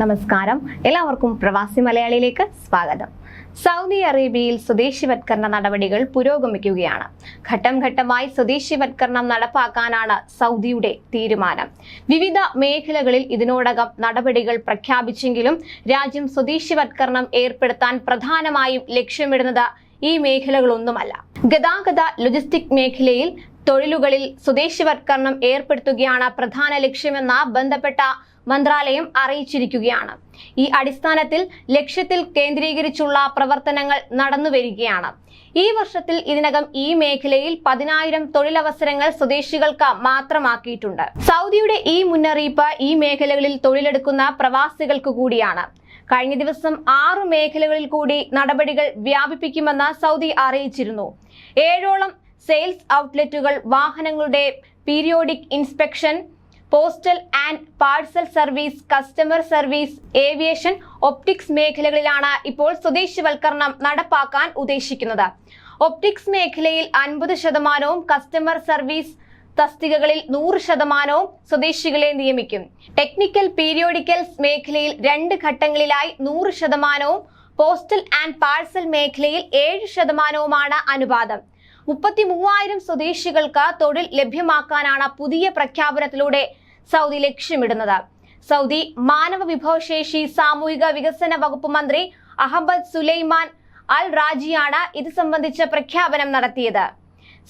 നമസ്കാരം. എല്ലാവർക്കും പ്രവാസി മലയാളിയിലേക്ക് സ്വാഗതം. സൗദി അറേബ്യയിൽ സ്വദേശിവത്കരണ നടപടികൾ പുരോഗമിക്കുകയാണ്. ഘട്ടം ഘട്ടമായി സ്വദേശിവത്കരണം നടപ്പാക്കാനാണ് സൗദിയുടെ തീരുമാനം. വിവിധ മേഖലകളിൽ ഇതിനോടകം നടപടികൾ പ്രഖ്യാപിച്ചെങ്കിലും രാജ്യം സ്വദേശിവത്കരണം ഏർപ്പെടുത്താൻ പ്രധാനമായും ലക്ഷ്യമിടുന്നത് ഈ മേഖലകളൊന്നുമല്ല. ഗതാഗത ലോജിസ്റ്റിക് മേഖലയിൽ തൊഴിലുകളിൽ സ്വദേശിവത്കരണം ഏർപ്പെടുത്തുകയാണ് പ്രധാന ലക്ഷ്യമെന്ന ബന്ധപ്പെട്ട മന്ത്രാലയം അറിയിച്ചിരിക്കുകയാണ്. ഈ അടിസ്ഥാനത്തിൽ ലക്ഷ്യത്തിൽ കേന്ദ്രീകരിച്ചുള്ള പ്രവർത്തനങ്ങൾ നടന്നുവരികയാണ് ഈ വർഷത്തിൽ ഇതിനകം ഈ മേഖലയിൽ പതിനായിരം തൊഴിലവസരങ്ങൾ സ്വദേശികൾക്ക് മാത്രമാക്കിയിട്ടുണ്ട്. സൗദിയുടെ ഈ മുന്നറിയിപ്പ് ഈ മേഖലകളിൽ തൊഴിലെടുക്കുന്ന പ്രവാസികൾക്ക് കൂടിയാണ്. കഴിഞ്ഞ ദിവസം ആറു മേഖലകളിൽ കൂടി നടപടികൾ വ്യാപിപ്പിക്കുമെന്ന് സൗദി അറിയിച്ചിരുന്നു. ഏഴോളം സെയിൽസ് ഔട്ട്ലെറ്റുകൾ വാഹനങ്ങളുടെ periodic inspection postal and parcel service customer service aviation optics മേഖലകളിലാണ് ഇപ്പോൾ സ്വദേശിവൽക്കരണം നടപ്പാക്കാൻ ഉദ്ദേശിക്കുന്നത്. ഒപ്റ്റിക്സ് മേഖലയിൽ അൻപത് ശതമാനവും കസ്റ്റമർ സർവീസ് തസ്തികകളിൽ നൂറ് ശതമാനവും സ്വദേശികളെ നിയമിക്കും. ടെക്നിക്കൽ പീരിയോഡിക്കൽസ് മേഖലയിൽ രണ്ട് ഘട്ടങ്ങളിലായി നൂറ് ശതമാനവും പോസ്റ്റൽ ആൻഡ് പാഴ്സൽ മേഖലയിൽ ഏഴ് ശതമാനവുമാണ് അനുപാതം. മുപ്പത്തി മൂവായിരം സ്വദേശികൾക്ക് തൊഴിൽ ലഭ്യമാക്കാനാണ് പുതിയ പ്രഖ്യാപനത്തിലൂടെ സൗദി ലക്ഷ്യമിടുന്നത്. സൗദി മാനവ വിഭവശേഷി സാമൂഹിക വികസന വകുപ്പ് മന്ത്രി അഹമ്മദ് സുലൈമാൻ അൽ റാജിയാണ് ഇത് സംബന്ധിച്ച പ്രഖ്യാപനം നടത്തിയത്.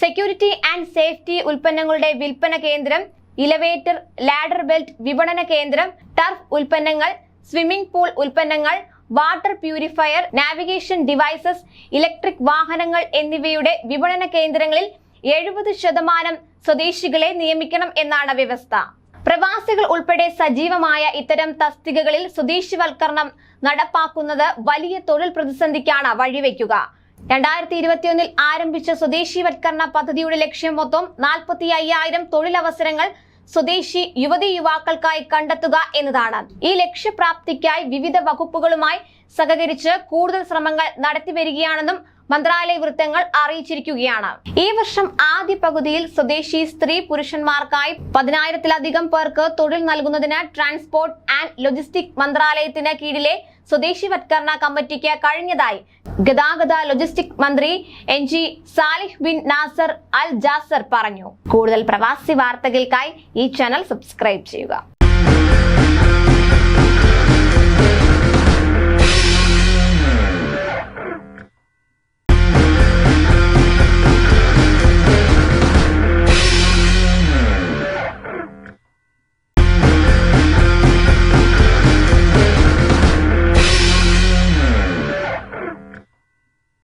സെക്യൂരിറ്റി ആൻഡ് സേഫ്റ്റി ഉൽപ്പന്നങ്ങളുടെ വിൽപ്പന കേന്ദ്രം ഇലവേറ്റർ ലാഡർ ബെൽറ്റ് വിപണന കേന്ദ്രം ടർഫ് ഉൽപ്പന്നങ്ങൾ സ്വിമ്മിംഗ് പൂൾ ഉൽപ്പന്നങ്ങൾ water purifier navigation devices electric വാഹനങ്ങൾ എന്നിവയുടെ വിപണന കേന്ദ്രങ്ങളിൽ എഴുപത് ശതമാനം സ്വദേശികളെ നിയമിക്കണം എന്നാണ് വ്യവസ്ഥ. പ്രവാസികൾ ഉൾപ്പെടെ സജീവമായ ഇത്തരം തസ്തികകളിൽ സ്വദേശിവൽക്കരണം നടപ്പാക്കുന്നത് വലിയ തൊഴിൽ പ്രതിസന്ധിക്കാണ് വഴിവെക്കുക. രണ്ടായിരത്തി ഇരുപത്തിയൊന്നിൽ ആരംഭിച്ച സ്വദേശിവൽക്കരണ പദ്ധതിയുടെ ലക്ഷ്യം മൊത്തം നാൽപ്പത്തി അയ്യായിരം തൊഴിലവസരങ്ങൾ സ്വദേശി യുവതി യുവാക്കൾക്കായി കണ്ടെത്തുക എന്നതാണ്. ഈ ലക്ഷ്യപ്രാപ്തിക്കായി വിവിധ വകുപ്പുകളുമായി സഹകരിച്ച് കൂടുതൽ ശ്രമങ്ങൾ നടത്തിവരികയാണെന്നും മന്ത്രാലയ വൃത്തങ്ങൾ അറിയിച്ചിരിക്കുകയാണ്. ഈ വർഷം ആദ്യ പകുതിയിൽ സ്വദേശി സ്ത്രീ പുരുഷന്മാർക്കായി പതിനായിരത്തിലധികം പേർക്ക് തൊഴിൽ നൽകുന്നതിന് ട്രാൻസ്പോർട്ട് ആൻഡ് ലോജിസ്റ്റിക് മന്ത്രാലയത്തിന് കീഴിലെ സ്വദേശിവത്കരണ കമ്മിറ്റിക്ക് കഴിഞ്ഞതായി. ഗതാഗത ലോജിസ്റ്റിക് മന്ത്രി N G Saleh bin Nasser Al Jasser പറഞ്ഞു. കൂടുതൽ പ്രവാസി വാർത്തകൾക്കായി ഈ ചാനൽ സബ്സ്ക്രൈബ് ചെയ്യുക.